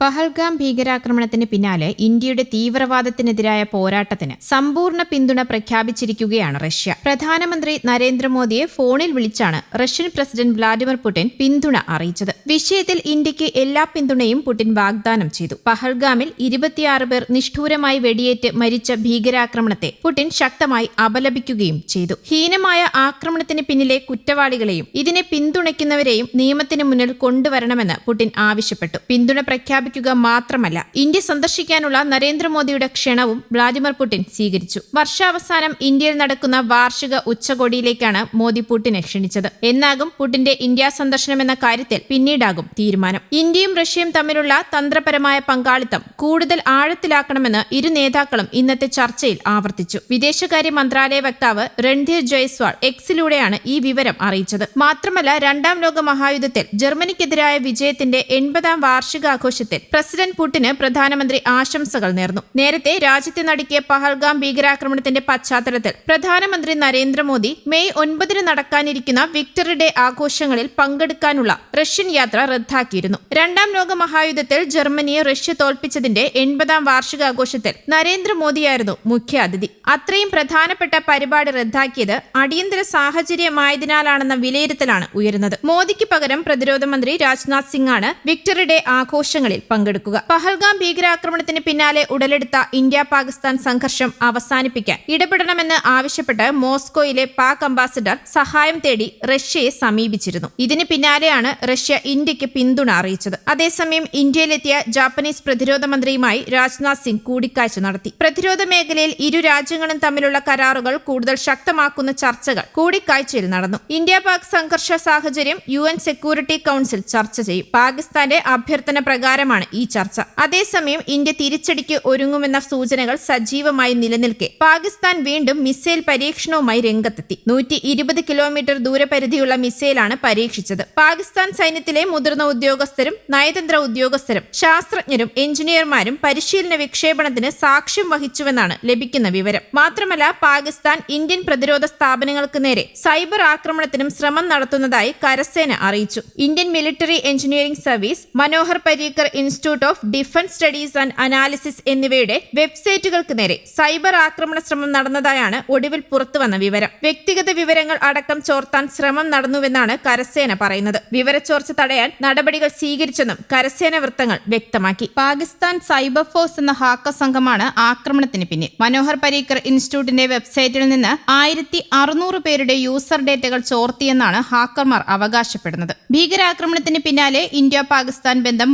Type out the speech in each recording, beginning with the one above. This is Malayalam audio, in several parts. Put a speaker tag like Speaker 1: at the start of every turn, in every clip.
Speaker 1: പഹൽഗാം ഭീകരാക്രമണത്തിന് പിന്നാലെ ഇന്ത്യയുടെ തീവ്രവാദത്തിനെതിരായ പോരാട്ടത്തിന് സമ്പൂർണ പിന്തുണ പ്രഖ്യാപിച്ചിരിക്കുകയാണ് റഷ്യ. പ്രധാനമന്ത്രി നരേന്ദ്രമോദിയെ ഫോണിൽ വിളിച്ചാണ് റഷ്യൻ പ്രസിഡന്റ് വ്ളാഡിമിർ പുടിൻ പിന്തുണ അറിയിച്ചത്. വിഷയത്തിൽ ഇന്ത്യയ്ക്ക് എല്ലാ പിന്തുണയും പുടിൻ വാഗ്ദാനം ചെയ്തു. പഹൽഗാമിൽ ഇരുപത്തിയാറ് പേർ നിഷ്ഠൂരമായി വെടിയേറ്റ് മരിച്ച ഭീകരാക്രമണത്തെ പുടിൻ ശക്തമായി അപലപിക്കുകയും ചെയ്തു. ഹീനമായ ആക്രമണത്തിന് പിന്നിലെ കുറ്റവാളികളെയും ഇതിനെ പിന്തുണയ്ക്കുന്നവരെയും നിയമത്തിന് മുന്നിൽ കൊണ്ടുവരണമെന്ന് പുടിൻ ആവശ്യപ്പെട്ടു. പിന്തുണ പ്രഖ്യാപിക്കുക മാത്രമല്ല ഇന്ത്യ സന്ദർശിക്കാനുള്ള നരേന്ദ്രമോദിയുടെ ക്ഷണവും വ്ളാഡിമിർ പുടിൻ സ്വീകരിച്ചു. വർഷാവസാനം ഇന്ത്യയിൽ നടക്കുന്ന വാർഷിക ഉച്ചകോടിയിലേക്കാണ് മോദി പുടിനെ ക്ഷണിച്ചത്. എന്നാകും പുടിന്റെ ഇന്ത്യ സന്ദർശനം എന്ന കാര്യത്തിൽ പിന്നീടാകും തീരുമാനം. ഇന്ത്യയും റഷ്യയും തമ്മിലുള്ള തന്ത്രപരമായ പങ്കാളിത്തം കൂടുതൽ ആഴത്തിലാക്കണമെന്ന് ഇരു നേതാക്കളും ഇന്നത്തെ ചർച്ചയിൽ ആവർത്തിച്ചു. വിദേശകാര്യ മന്ത്രാലയ വക്താവ് രൺധീർ ജയ്സ്വാൾ എക്സിലൂടെയാണ് ഈ വിവരം അറിയിച്ചത്. മാത്രമല്ല രണ്ടാം ലോക മഹായുദ്ധത്തിൽ ജർമ്മനിക്കെതിരായ വിജയത്തിന്റെ എൺപതാം വാർഷികാഘോഷത്തിൽ പ്രസിഡന്റ് പുടിന് പ്രധാനമന്ത്രി ആശംസകൾ നേർന്നു. നേരത്തെ രാജ്യത്തെ നടുക്കിയ പഹൽഗാം ഭീകരാക്രമണത്തിന്റെ പശ്ചാത്തലത്തിൽ പ്രധാനമന്ത്രി നരേന്ദ്രമോദി മെയ് ഒൻപതിന് നടക്കാനിരിക്കുന്ന വിക്ടറി ഡേ ആഘോഷങ്ങളിൽ പങ്കെടുക്കാനുള്ള റഷ്യൻ യാത്ര റദ്ദാക്കിയിരുന്നു. രണ്ടാം ലോക മഹായുദ്ധത്തിൽ ജർമ്മനിയെ റഷ്യ തോൽപ്പിച്ചതിന്റെ എൺപതാം വാർഷികാഘോഷത്തിൽ നരേന്ദ്രമോദിയായിരുന്നു മുഖ്യ അതിഥി അത്രയും പ്രധാനപ്പെട്ട പരിപാടി റദ്ദാക്കിയത് അടിയന്തര സാഹചര്യമായതിനാലാണെന്ന വിലയിരുത്തലാണ് ഉയരുന്നത്. മോദിക്ക് പകരം പ്രതിരോധ മന്ത്രി രാജ്നാഥ് സിംഗ് ആണ് വിക്ടറി ഡേ ആഘോഷങ്ങളിൽ പങ്കെടുക്കുക. പഹൽഗാം ഭീകരാക്രമണത്തിന് പിന്നാലെ ഉടലെടുത്ത ഇന്ത്യ പാകിസ്ഥാൻ സംഘർഷം അവസാനിപ്പിക്കാൻ ഇടപെടണമെന്ന് ആവശ്യപ്പെട്ട് മോസ്കോയിലെ പാക് അംബാസിഡർ സഹായം തേടി റഷ്യയെ സമീപിച്ചിരുന്നു. ഇതിന് പിന്നാലെയാണ് റഷ്യ ഇന്ത്യയ്ക്ക് പിന്തുണ അറിയിച്ചത്. അതേസമയം ഇന്ത്യയിലെത്തിയ ജാപ്പനീസ് പ്രതിരോധ മന്ത്രിയുമായി രാജ്നാഥ് സിംഗ് കൂടിക്കാഴ്ച നടത്തി. പ്രതിരോധ മേഖലയിൽ ഇരു രാജ്യങ്ങളും തമ്മിലുള്ള കരാറുകൾ കൂടുതൽ ശക്തമാക്കുന്ന ചർച്ചകൾ കൂടിക്കാഴ്ചയിൽ നടന്നു. ഇന്ത്യ പാക് സംഘർഷ സാഹചര്യം യു സെക്യൂരിറ്റി കൌൺസിൽ ചർച്ച ചെയ്യും. പാകിസ്ഥാന്റെ അഭ്യർത്ഥന പ്രകാരമാണ് ഈ ചർച്ച. അതേസമയം ഇന്ത്യ തിരിച്ചടിക്ക് ഒരുങ്ങുമെന്ന സൂചനകൾ സജീവമായി നിലനിൽക്കെ. പാകിസ്ഥാൻ വീണ്ടും മിസൈൽ പരീക്ഷണവുമായി രംഗത്തെത്തി. നൂറ്റി ഇരുപത് കിലോമീറ്റർ ദൂരപരിധിയുള്ള മിസൈലാണ് പരീക്ഷിച്ചത്. പാകിസ്ഥാൻ സൈന്യത്തിലെ മുതിർന്ന ഉദ്യോഗസ്ഥരും നയതന്ത്ര ഉദ്യോഗസ്ഥരും ശാസ്ത്രജ്ഞരും എഞ്ചിനീയർമാരും പരിശീലന വിക്ഷേപണത്തിന് സാക്ഷ്യം വഹിച്ചുവെന്നാണ് ലഭിക്കുന്ന വിവരം. മാത്രമല്ല പാകിസ്ഥാൻ ഇന്ത്യൻ പ്രതിരോധ സ്ഥാപനങ്ങൾക്ക് നേരെ സൈബർ ആക്രമണത്തിനും ശ്രമം നടത്തുന്നതായി കരസേന അറിയിച്ചു. Indian military engineering service Manohar Parrikar institute of defence studies and analysis എന്നിവയുടെ വെബ്സൈറ്റുകൾക്ക് നേരെ സൈബർ ആക്രമണ ശ്രമം നടന്നതായാണ് ഒടുവിൽ പുറത്തുവന്ന വിവരം. വ്യക്തിഗത വിവരങ്ങൾ അടക്കം ചോർത്താൻ ശ്രമം നടന്നുവെന്നാണ് കരസേന പറയുന്നത്. വിവരച്ചോർച്ച തടയാൻ നടപടികൾ സ്വീകരിച്ചെന്നും കരസേന വൃത്തങ്ങൾ വ്യക്തമാക്കി. പാകിസ്ഥാൻ സൈബർ ഫോഴ്സ് എന്ന ഹാക്കർ സംഘമാണ് ആക്രമണത്തിന് പിന്നിൽ. മനോഹർ പരീക്കർ ഇൻസ്റ്റിറ്റ്യൂട്ടിന്റെ വെബ്സൈറ്റിൽ നിന്ന് ആയിരത്തി അറുന്നൂറ് പേരുടെ യൂസർ ഡേറ്റകൾ ചോർത്തിയെന്നാണ് ഹാക്കർമാർ അവകാശപ്പെടുന്നത്. ഭീകരാക്രമണത്തിന് പിന്നാലെ ഇന്ത്യ പാകിസ്ഥാൻ ബന്ധം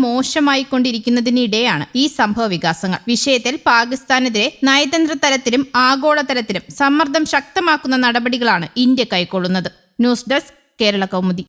Speaker 1: മോശമായിക്കൊണ്ടിരിക്കുന്നതിനിടെയാണ് ഈ സംഭവ വികാസങ്ങൾ. വിഷയത്തിൽ പാകിസ്ഥാനെതിരെ നയതന്ത്ര തലത്തിലും ആഗോളതലത്തിലും സമ്മർദ്ദം ശക്തമാക്കുന്ന നടപടികളാണ് India കൈക്കൊള്ളുന്നത്. News desk Kerala Kaumudi.